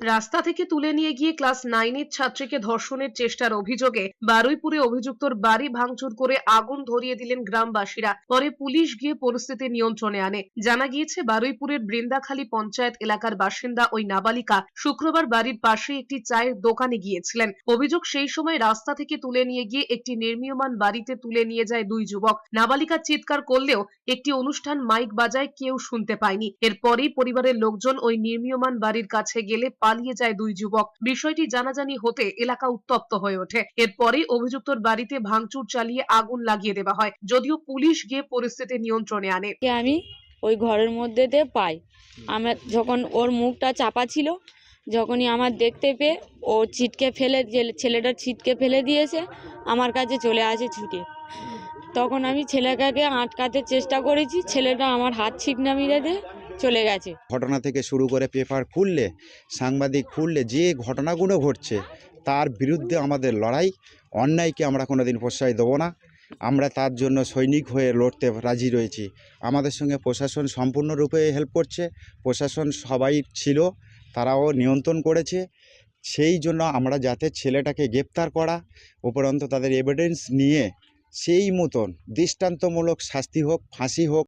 রাস্তা থেকে তুলে নিয়ে গিয়ে ক্লাস নাইনের ছাত্রীকে ধর্ষণের চেষ্টার অভিযোগে বারুইপুরে অভিযুক্তর বাড়ি ভাঙচুর করে আগুন ধরিয়ে দিলেন গ্রামবাসীরা। পরে পুলিশ গিয়ে পরিস্থিতি নিয়ন্ত্রণে আনে। জানা গিয়েছে, বারুইপুরের বৃন্দাখালী পঞ্চায়েত এলাকার বাসিন্দা ওই নাবালিকা শুক্রবার বাড়ির পাশে একটি চায়ের দোকানে গিয়েছিলেন। অভিযোগ সেই সময় রাস্তা থেকে তুলে নিয়ে গিয়ে একটি নির্মীয়মান বাড়িতে তুলে নিয়ে যায় দুই যুবক। নাবালিকা চিৎকার করলেও একটি অনুষ্ঠান মাইক বাজায় কেউ শুনতে পায়নি। এরপরেই পরিবারের লোকজন ওই নির্মীয়মান বাড়ির কাছে গেলে পালিয়ে যায় দুই যুবক। বিষয়টি জানাজানি হতে এলাকা উত্তপ্ত হয়ে ওঠে। এরপরেই অভিযুক্তর বাড়িতে ভাঙচুর চালিয়ে আগুন লাগিয়ে দেওয়া হয়। যদিও পুলিশ গিয়ে পরিস্থিতি নিয়ন্ত্রণে আনে। আমি ওই ঘরের মধ্যে দিয়ে পাই। আমার যখন ওর মুখটা চাপা ছিল, যখনই আমার দেখতে পেয়ে ও ছিটকে ফেলে ছেলেটা ছিটকে ফেলে দিয়েছে, আমার কাছে চলে আসে ছুটে। তখন আমি ছেলেটাকে আটকাতে চেষ্টা করেছি। ছেলেটা আমার হাত ছিটনা মেরে দিয়ে। চলে গেছে। ঘটনা থেকে শুরু করে পেপার খুললে, সাংবাদিক খুললে, যে ঘটনাগুলো ঘটছে, তার বিরুদ্ধে আমাদের লড়াই। অন্যায়কে আমরা কোনোদিন প্রশ্রয় দেবো না। আমরা তার জন্য সৈনিক হয়ে লড়তে রাজি রয়েছি। আমাদের সঙ্গে প্রশাসন সম্পূর্ণরূপে হেল্প করছে। প্রশাসন সবাই ছিল, তারাও নিয়ন্ত্রণ করেছে। সেই জন্য আমরা যাতে ছেলেটাকে গ্রেপ্তার করা, উপরন্ত তাদের এভিডেন্স নিয়ে সেই মতন দৃষ্টান্তমূলক শাস্তি হোক, ফাঁসি হোক